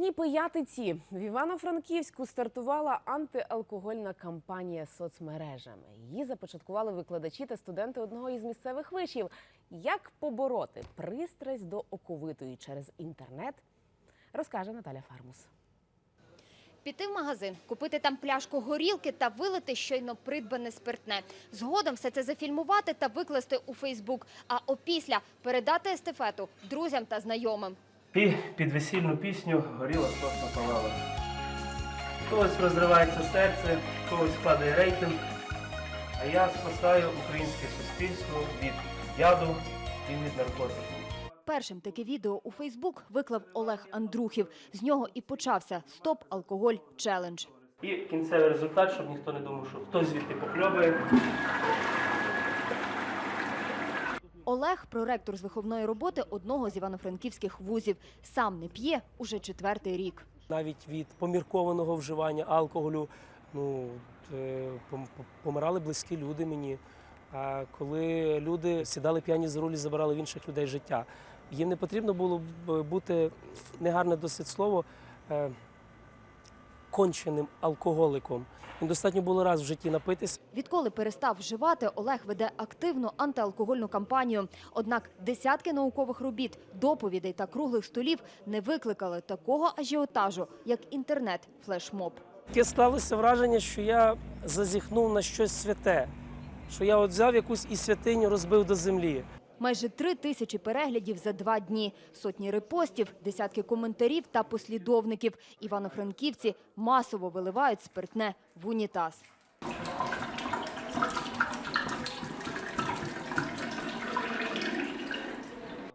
Дні пиятиці в Івано-Франківську стартувала антиалкогольна кампанія соцмережами. Її започаткували викладачі та студенти одного із місцевих вишів. Як побороти пристрасть до оковитої через інтернет, розкаже Наталя Фармус. Піти в магазин, купити там пляшку горілки та вилити щойно придбане спиртне. Згодом все це зафільмувати та викласти у Фейсбук, а опісля передати естафету друзям та знайомим. І під весільну пісню горіла сосна палала. Когось розривається серце, когось падає рейтинг. А я спасаю українське суспільство від яду і від наркотиків. Першим таке відео у Фейсбук виклав Олег Андрухів. З нього і почався стоп алкоголь челендж. І кінцевий результат, щоб ніхто не думав, що хтось звідти покльовує. Олег проректор з виховної роботи одного з івано-франківських вузів. Сам не п'є уже четвертий рік. навіть від поміркованого вживання алкоголю ну, е, пом- пом- помирали близькі люди мені. А коли люди сідали п'яні за руль і забирали в інших людей життя, їм не потрібно було б бути негарне досить слово е, конченим алкоголиком. Їм достатньо було раз в житті напитись Відколи перестав вживати, Олег веде активну антиалкогольну кампанію. Однак десятки наукових робіт, доповідей та круглих столів не викликали такого ажіотажу, як інтернет-флешмоб. Таке сталося враження, що я зазіхнув на щось святе, що я от взяв якусь і святиню розбив до землі. Майже три тисячі переглядів за два дні, сотні репостів, десятки коментарів та послідовників. Івано-франківці масово виливають спиртне в унітаз.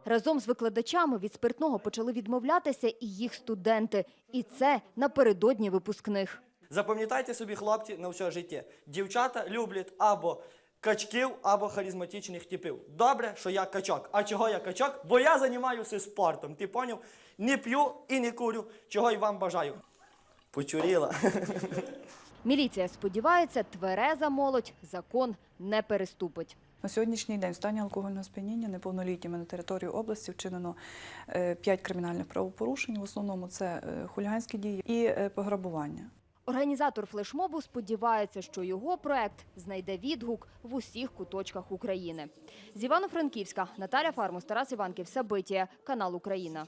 Разом з викладачами від спиртного почали відмовлятися і їх студенти. І це напередодні випускних. Запам'ятайте собі, хлопці, на все життя. Дівчата люблять або качків, або харизматичних типів. Добре, що я качок. А чого я качок? Бо я займаюся спортом. Ти поняв? Не п'ю і не курю, чого й вам бажаю. Почуріла. Міліція сподівається, твереза молодь закон не переступить. На сьогоднішній день в стані алкогольного сп'яніння неповнолітніми на території області вчинено 5 кримінальних правопорушень. В основному це е, хуліганські дії і е, пограбування. Організатор флешмобу сподівається, що його проект знайде відгук в усіх куточках України. З Івано-Франківська Наталя Фармус, Тарас Іванків, Сабитія, канал Україна.